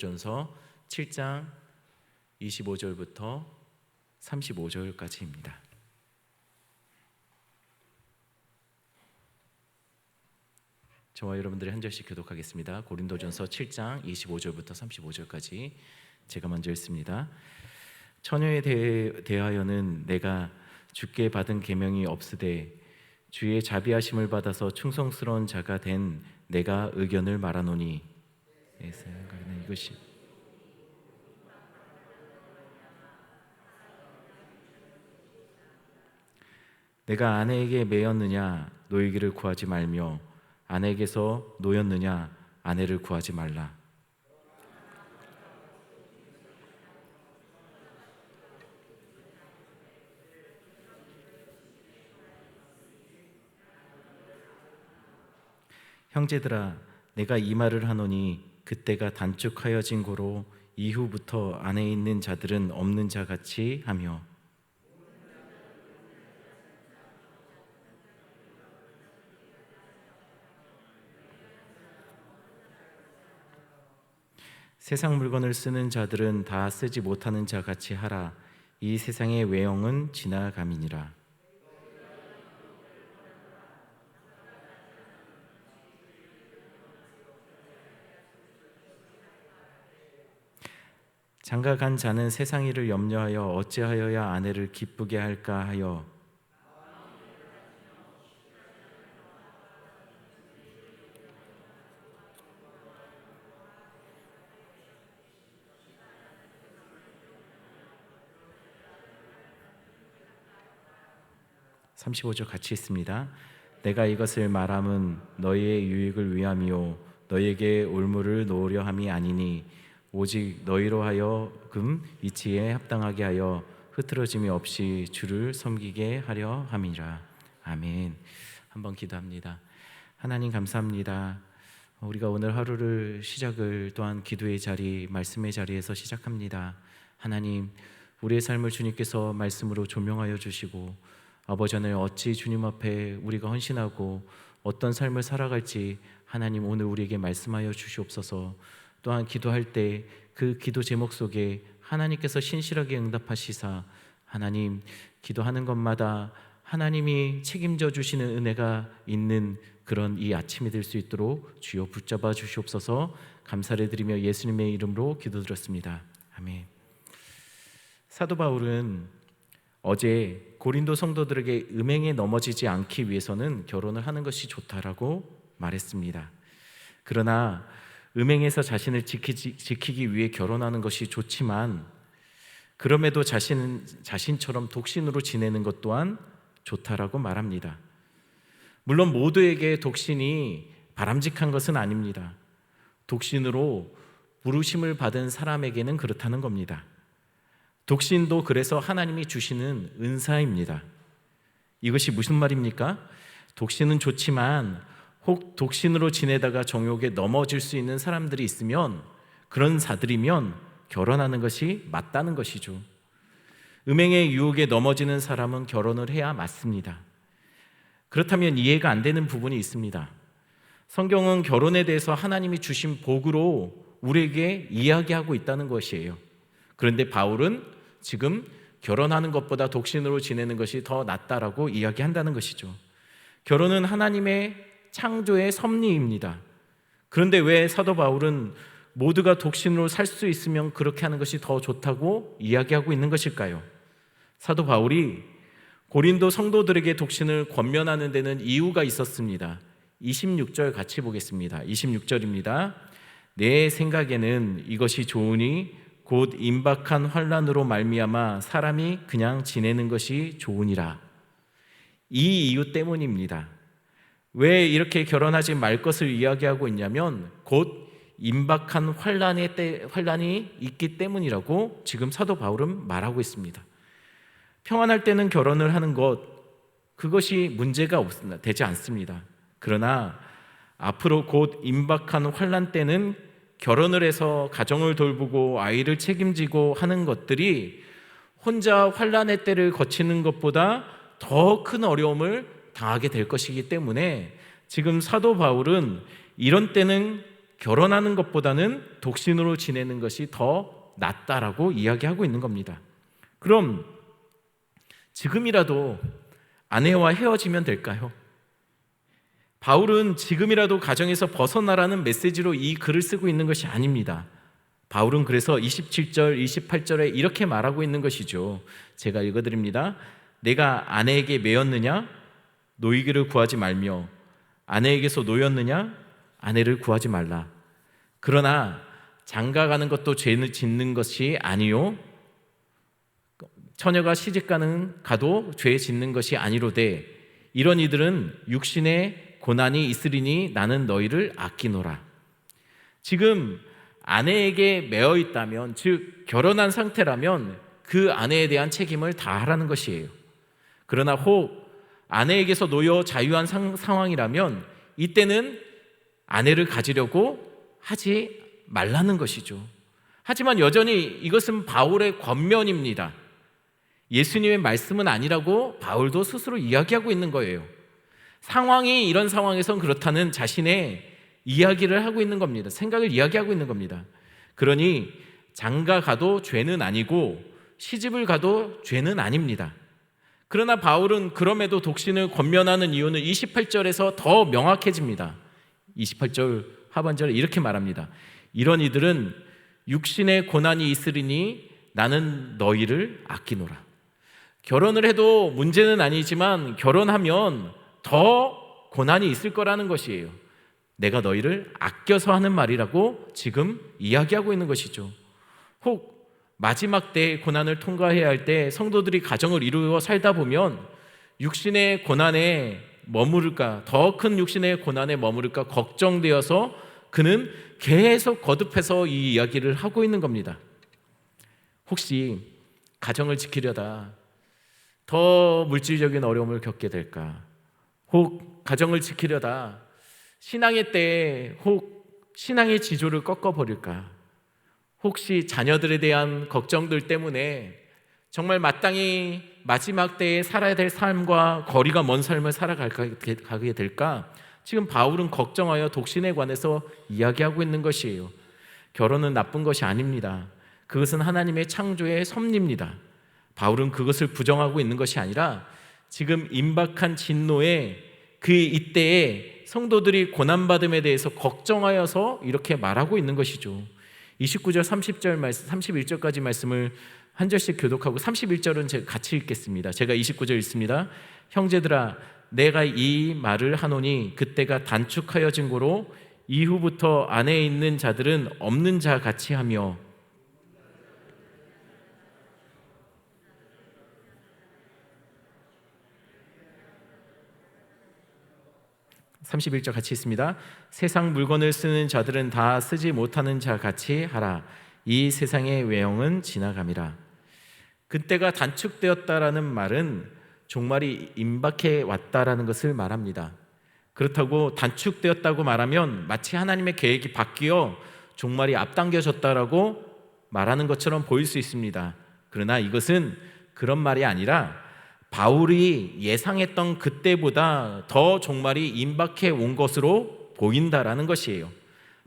전서 7장 25절부터 35절까지입니다. 저와 여러분들이 한 절씩 교독하겠습니다. 고린도전서 7장 25절부터 35절까지 제가 먼저 읽습니다. 처녀에 대하여는 내가 주께 받은 계명이 없으되 주의 자비하심을 받아서 충성스러운 자가 된 내가 의견을 말하노니 내 생각에는 이것이 내가 아내에게 매였느냐 노이기를 구하지 말며 아내에게서 노였느냐 아내를 구하지 말라. 형제들아 내가 이 말을 하노니 그때가 단축하여진 고로 이후부터 안에 있는 자들은 없는 자 같이 하며. 세상 물건을 쓰는 자들은 다 쓰지 못하는 자 같이 하라. 이 세상의 외형은 지나감이니라 장가 간 자는 세상 일을 염려하여 어찌하여야 아내를 기쁘게 할까 하여 (35절) 같이 있습니다. 내가 이것을 말함은 너희의 유익을 위함이요 너희에게 올무를 놓으려 함이 아니니 오직 너희로 하여금 이치에 합당하게 하여 흐트러짐이 없이 주를 섬기게 하려 함이라. 아멘. 한번 기도합니다. 하나님 감사합니다. 우리가 오늘 하루를 시작을 또한 기도의 자리, 말씀의 자리에서 시작합니다. 하나님, 우리의 삶을 주님께서 말씀으로 조명하여 주시고 아버지 하나님 어찌 주님 앞에 우리가 헌신하고 어떤 삶을 살아갈지 하나님 오늘 우리에게 말씀하여 주시옵소서. 또한 기도할 때 그 기도 제목 속에 하나님께서 신실하게 응답하시사 하나님 기도하는 것마다 하나님이 책임져 주시는 은혜가 있는 그런 이 아침이 될 수 있도록 주여 붙잡아 주시옵소서 감사를 드리며 예수님의 이름으로 기도드렸습니다. 아멘. 사도 바울은 어제 고린도 성도들에게 음행에 넘어지지 않기 위해서는 결혼을 하는 것이 좋다라고 말했습니다. 그러나 음행에서 자신을 지키지, 지키기 위해 결혼하는 것이 좋지만 그럼에도 자신 자신처럼 독신으로 지내는 것 또한 좋다라고 말합니다. 물론 모두에게 독신이 바람직한 것은 아닙니다. 독신으로 부르심을 받은 사람에게는 그렇다는 겁니다. 독신도 그래서 하나님이 주시는 은사입니다. 이것이 무슨 말입니까? 독신은 좋지만 혹 독신으로 지내다가 정욕에 넘어질 수 있는 사람들이 있으면 그런 자들이면 결혼하는 것이 맞다는 것이죠. 음행의 유혹에 넘어지는 사람은 결혼을 해야 맞습니다. 그렇다면 이해가 안 되는 부분이 있습니다. 성경은 결혼에 대해서 하나님이 주신 복으로 우리에게 이야기하고 있다는 것이에요. 그런데 바울은 지금 결혼하는 것보다 독신으로 지내는 것이 더 낫다라고 이야기한다는 것이죠. 결혼은 하나님의 창조의 섭리입니다. 그런데 왜 사도 바울은 모두가 독신으로 살 수 있으면 그렇게 하는 것이 더 좋다고 이야기하고 있는 것일까요? 사도 바울이 고린도 성도들에게 독신을 권면하는 데는 이유가 있었습니다. 26절 같이 보겠습니다. 26절입니다. 내 생각에는 이것이 좋으니 곧 임박한 환란으로 말미암아 사람이 그냥 지내는 것이 좋으니라. 이 이유 때문입니다. 왜 이렇게 결혼하지 말 것을 이야기하고 있냐면 곧 임박한 환란의 때, 환란이 있기 때문이라고 지금 사도 바울은 말하고 있습니다. 평안할 때는 결혼을 하는 것 그것이 문제가 없습니다. 되지 않습니다. 그러나 앞으로 곧 임박한 환란 때는 결혼을 해서 가정을 돌보고 아이를 책임지고 하는 것들이 혼자 환란의 때를 거치는 것보다 더 큰 어려움을 당하게 될 것이기 때문에 지금 사도 바울은 이런 때는 결혼하는 것보다는 독신으로 지내는 것이 더 낫다라고 이야기하고 있는 겁니다. 그럼 지금이라도 아내와 헤어지면 될까요? 바울은 지금이라도 가정에서 벗어나라는 메시지로 이 글을 쓰고 있는 것이 아닙니다. 바울은 그래서 27절, 28절에 이렇게 말하고 있는 것이죠. 제가 읽어드립니다. 내가 아내에게 매였느냐? 노이기를 구하지 말며 아내에게서 노였느냐? 아내를 구하지 말라. 그러나 장가가는 것도 죄 짓는 것이 아니요. 처녀가 시집가는 가도 죄 짓는 것이 아니로되 이런 이들은 육신의 고난이 있으리니 나는 너희를 아끼노라. 지금 아내에게 매어 있다면 즉 결혼한 상태라면 그 아내에 대한 책임을 다하라는 것이에요. 그러나 혹 아내에게서 놓여 자유한 상, 상황이라면 이때는 아내를 가지려고 하지 말라는 것이죠. 하지만 여전히 이것은 바울의 권면입니다. 예수님의 말씀은 아니라고 바울도 스스로 이야기하고 있는 거예요. 상황이 이런 상황에선 그렇다는 자신의 이야기를 하고 있는 겁니다. 생각을 이야기하고 있는 겁니다. 그러니 장가 가도 죄는 아니고 시집을 가도 죄는 아닙니다. 그러나 바울은 그럼에도 독신을 권면하는 이유는 28절에서 더 명확해집니다. 28절 하반절에 이렇게 말합니다. 이런 이들은 육신의 고난이 있으리니 나는 너희를 아끼노라. 결혼을 해도 문제는 아니지만 결혼하면 더 고난이 있을 거라는 것이에요. 내가 너희를 아껴서 하는 말이라고 지금 이야기하고 있는 것이죠. 혹 마지막 때의 고난을 통과해야 할 때 성도들이 가정을 이루어 살다 보면 육신의 고난에 머무를까, 더 큰 육신의 고난에 머무를까 걱정되어서 그는 계속 거듭해서 이 이야기를 하고 있는 겁니다. 혹시 가정을 지키려다 더 물질적인 어려움을 겪게 될까? 혹 가정을 지키려다 신앙의 때에 혹 신앙의 지조를 꺾어버릴까? 혹시 자녀들에 대한 걱정들 때문에 정말 마땅히 마지막 때에 살아야 될 삶과 거리가 먼 삶을 살아가게 될까? 지금 바울은 걱정하여 독신에 관해서 이야기하고 있는 것이에요. 결혼은 나쁜 것이 아닙니다. 그것은 하나님의 창조의 섭리입니다. 바울은 그것을 부정하고 있는 것이 아니라 지금 임박한 진노에 그 이때에 성도들이 고난받음에 대해서 걱정하여서 이렇게 말하고 있는 것이죠. 29절, 30절 말씀, 31절까지 말씀을 한 절씩 교독하고 31절은 제가 같이 읽겠습니다. 제가 29절 읽습니다. 형제들아, 내가 이 말을 하노니 그때가 단축하여 진 고로 이후부터 안에 있는 자들은 없는 자 같이 하며 31절 같이 있습니다. 세상 물건을 쓰는 자들은 다 쓰지 못하는 자 같이 하라. 이 세상의 외형은 지나감이라. 그때가 단축되었다라는 말은 종말이 임박해 왔다라는 것을 말합니다. 그렇다고 단축되었다고 말하면 마치 하나님의 계획이 바뀌어 종말이 앞당겨졌다라고 말하는 것처럼 보일 수 있습니다. 그러나 이것은 그런 말이 아니라 바울이 예상했던 그때보다 더 종말이 임박해 온 것으로 보인다라는 것이에요.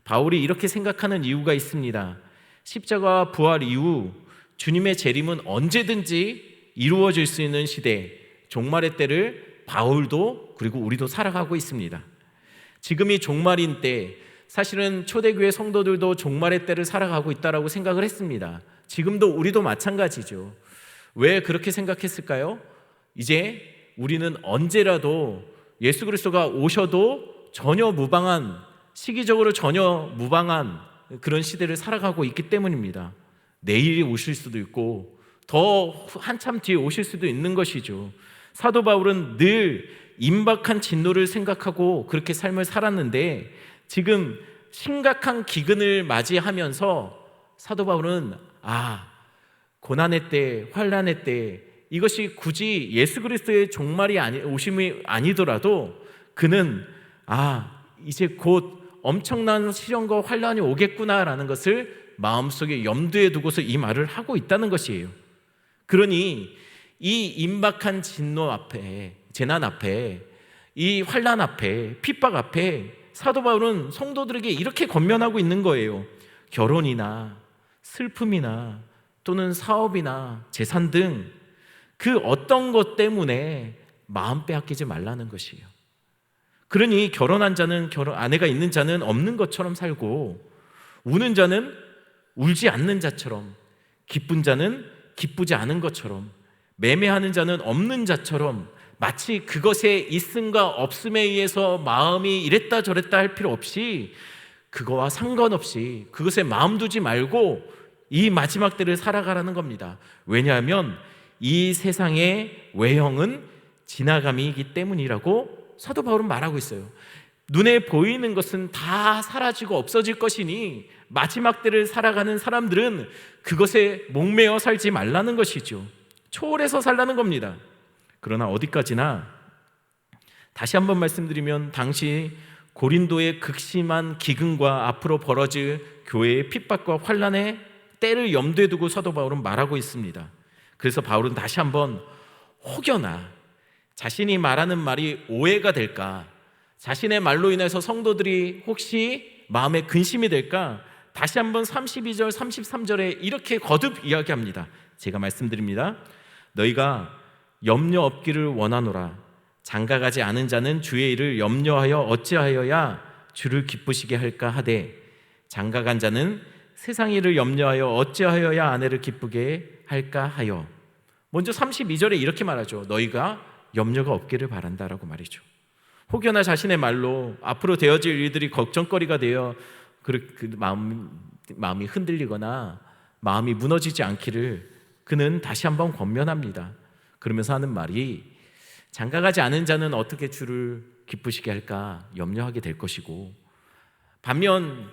바울이 이렇게 생각하는 이유가 있습니다. 십자가 부활 이후 주님의 재림은 언제든지 이루어질 수 있는 시대, 종말의 때를 바울도 그리고 우리도 살아가고 있습니다. 지금이 종말인 때 사실은 초대교회 성도들도 종말의 때를 살아가고 있다라고 생각을 했습니다. 지금도 우리도 마찬가지죠. 왜 그렇게 생각했을까요? 이제 우리는 언제라도 예수 그리스도가 오셔도 전혀 무방한 시기적으로 전혀 무방한 그런 시대를 살아가고 있기 때문입니다. 내일이 오실 수도 있고 더 한참 뒤에 오실 수도 있는 것이죠. 사도 바울은 늘 임박한 진노를 생각하고 그렇게 삶을 살았는데 지금 심각한 기근을 맞이하면서 사도 바울은 아 고난의 때 환란의 때 이것이 굳이 예수 그리스도의 종말이 아니 오심이 아니더라도 그는 아 이제 곧 엄청난 시련과 환란이 오겠구나라는 것을 마음속에 염두에 두고서 이 말을 하고 있다는 것이에요. 그러니 이 임박한 진노 앞에 재난 앞에 이 환란 앞에 핍박 앞에 사도 바울은 성도들에게 이렇게 권면하고 있는 거예요. 결혼이나 슬픔이나 또는 사업이나 재산 등 그 어떤 것 때문에 마음 빼앗기지 말라는 것이에요. 그러니 결혼한 자는 결혼 아내가 있는 자는 없는 것처럼 살고 우는 자는 울지 않는 자처럼 기쁜 자는 기쁘지 않은 것처럼 매매하는 자는 없는 자처럼 마치 그것에 있음과 없음에 의해서 마음이 이랬다 저랬다 할 필요 없이 그거와 상관없이 그것에 마음 두지 말고 이 마지막 때를 살아가라는 겁니다. 왜냐하면 이 세상의 외형은 지나감이기 때문이라고 사도 바울은 말하고 있어요. 눈에 보이는 것은 다 사라지고 없어질 것이니 마지막 때를 살아가는 사람들은 그것에 목매어 살지 말라는 것이죠. 초월해서 살라는 겁니다. 그러나 어디까지나 다시 한번 말씀드리면 당시 고린도의 극심한 기근과 앞으로 벌어질 교회의 핍박과 환란의 때를 염두에 두고 사도 바울은 말하고 있습니다. 그래서 바울은 다시 한번 혹여나 자신이 말하는 말이 오해가 될까? 자신의 말로 인해서 성도들이 혹시 마음에 근심이 될까? 다시 한번 32절, 33절에 이렇게 거듭 이야기합니다. 제가 말씀드립니다. 너희가 염려 없기를 원하노라. 장가가지 않은 자는 주의 일을 염려하여 어찌하여야 주를 기쁘시게 할까 하되 장가간 자는 세상 일을 염려하여 어찌하여야 아내를 기쁘게 할까 하여 먼저 32절에 이렇게 말하죠. 너희가 염려가 없기를 바란다라고 말이죠. 혹여나 자신의 말로 앞으로 되어질 일들이 걱정거리가 되어 그, 그 마음, 마음이 흔들리거나 마음이 무너지지 않기를 그는 다시 한번 권면합니다. 그러면서 하는 말이 장가가지 않은 자는 어떻게 주를 기쁘시게 할까 염려하게 될 것이고 반면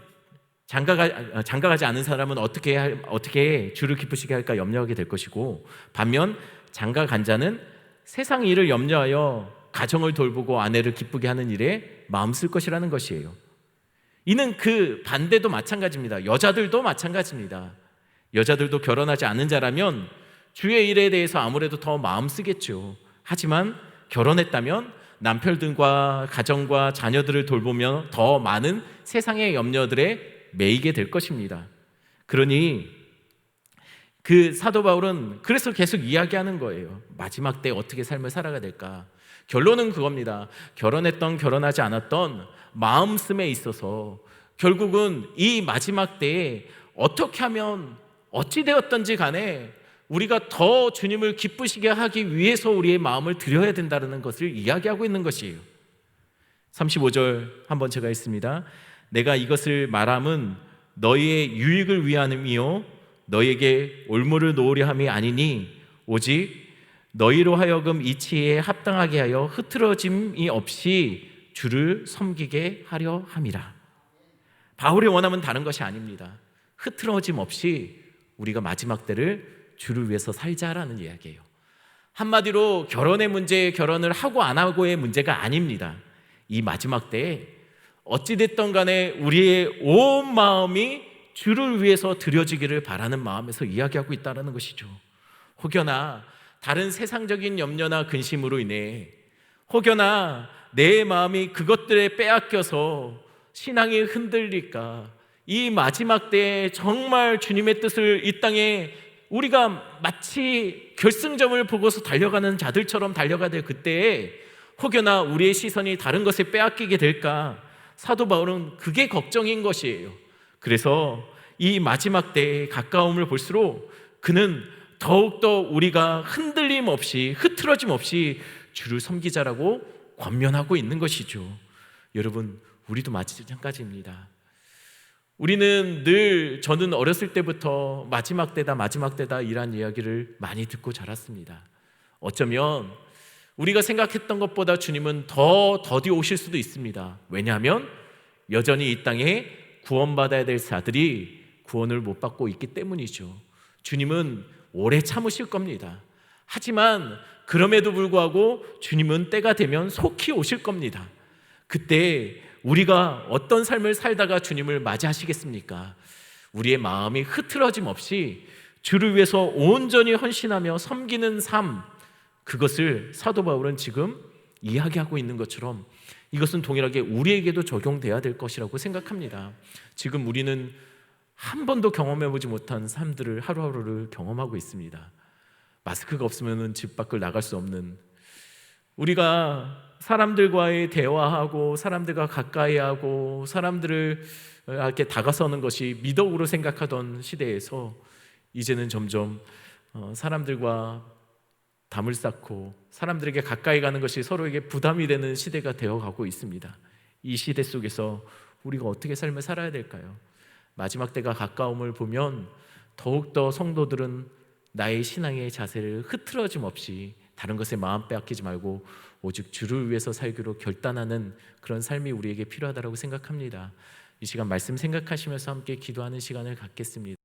장가가 장가가지 않은 사람은 어떻게 할, 어떻게 주를 기쁘시게 할까 염려하게 될 것이고 반면 장가간 자는 세상 일을 염려하여 가정을 돌보고 아내를 기쁘게 하는 일에 마음 쓸 것이라는 것이에요. 이는 그 반대도 마찬가지입니다. 여자들도 마찬가지입니다. 여자들도 결혼하지 않은 자라면 주의 일에 대해서 아무래도 더 마음 쓰겠죠. 하지만 결혼했다면 남편 들과 가정과 자녀들을 돌보며 더 많은 세상의 염려들에 매이게 될 것입니다. 그러니 그 사도 바울은 그래서 계속 이야기하는 거예요. 마지막 때 어떻게 삶을 살아가야 될까? 결론은 그겁니다. 결혼했던 결혼하지 않았던 마음씀에 있어서 결국은 이 마지막 때에 어떻게 하면 어찌 되었던지 간에 우리가 더 주님을 기쁘시게 하기 위해서 우리의 마음을 드려야 된다는 것을 이야기하고 있는 것이에요. 35절 한번 제가 했습니다. 내가 이것을 말함은 너희의 유익을 위함이요 너희에게 올무를 놓으려 함이 아니니 오직 너희로 하여금 이치에 합당하게 하여 흐트러짐이 없이 주를 섬기게 하려 함이라. 바울의 원함은 다른 것이 아닙니다. 흐트러짐 없이 우리가 마지막 때를 주를 위해서 살자라는 이야기예요. 한마디로 결혼의 문제, 결혼을 하고 안 하고의 문제가 아닙니다. 이 마지막 때에 어찌됐던 간에 우리의 온 마음이 주를 위해서 드려지기를 바라는 마음에서 이야기하고 있다는 것이죠. 혹여나 다른 세상적인 염려나 근심으로 인해 혹여나 내 마음이 그것들에 빼앗겨서 신앙이 흔들릴까 이 마지막 때에 정말 주님의 뜻을 이 땅에 우리가 마치 결승점을 보고서 달려가는 자들처럼 달려가야 될 그때에 혹여나 우리의 시선이 다른 것에 빼앗기게 될까 사도 바울은 그게 걱정인 것이에요. 그래서 이 마지막 때에 가까움을 볼수록 그는 더욱더 우리가 흔들림 없이 흐트러짐 없이 주를 섬기자라고 권면하고 있는 것이죠. 여러분, 우리도 마찬가지입니다. 우리는 늘 저는 어렸을 때부터 마지막 때다 마지막 때다 이란 이야기를 많이 듣고 자랐습니다. 어쩌면 우리가 생각했던 것보다 주님은 더 더디 오실 수도 있습니다. 왜냐하면 여전히 이 땅에 구원받아야 될 자들이 구원을 못 받고 있기 때문이죠. 주님은 오래 참으실 겁니다. 하지만 그럼에도 불구하고 주님은 때가 되면 속히 오실 겁니다. 그때 우리가 어떤 삶을 살다가 주님을 맞이하시겠습니까? 우리의 마음이 흐트러짐 없이 주를 위해서 온전히 헌신하며 섬기는 삶, 그것을 사도 바울은 지금 이야기하고 있는 것처럼 이것은 동일하게 우리에게도 적용돼야 될 것이라고 생각합니다. 지금 우리는 한 번도 경험해 보지 못한 삶들을 하루하루를 경험하고 있습니다. 마스크가 없으면 집 밖을 나갈 수 없는 우리가 사람들과의 대화하고 사람들과 가까이 하고 사람들을 이렇게 다가서는 것이 미덕으로 생각하던 시대에서 이제는 점점 어, 사람들과 담을 쌓고 사람들에게 가까이 가는 것이 서로에게 부담이 되는 시대가 되어 가고 있습니다. 이 시대 속에서 우리가 어떻게 삶을 살아야 될까요? 마지막 때가 가까움을 보면 더욱더 성도들은 나의 신앙의 자세를 흐트러짐 없이 다른 것에 마음 빼앗기지 말고 오직 주를 위해서 살기로 결단하는 그런 삶이 우리에게 필요하다고 생각합니다. 이 시간 말씀 생각하시면서 함께 기도하는 시간을 갖겠습니다.